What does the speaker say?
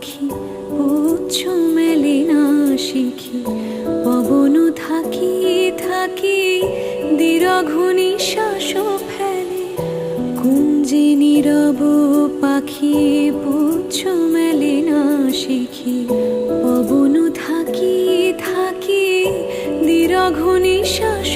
পাখি উচ্ছ মেলে না শিখি পবন থাকি থাকি দীর্ঘনি শ্বাস ফেলে কুঞ্জে নীরব পাখি পুচ্ছ মেলে না শিখি পবন থাকি থাকি দীর্ঘনি শ্বাস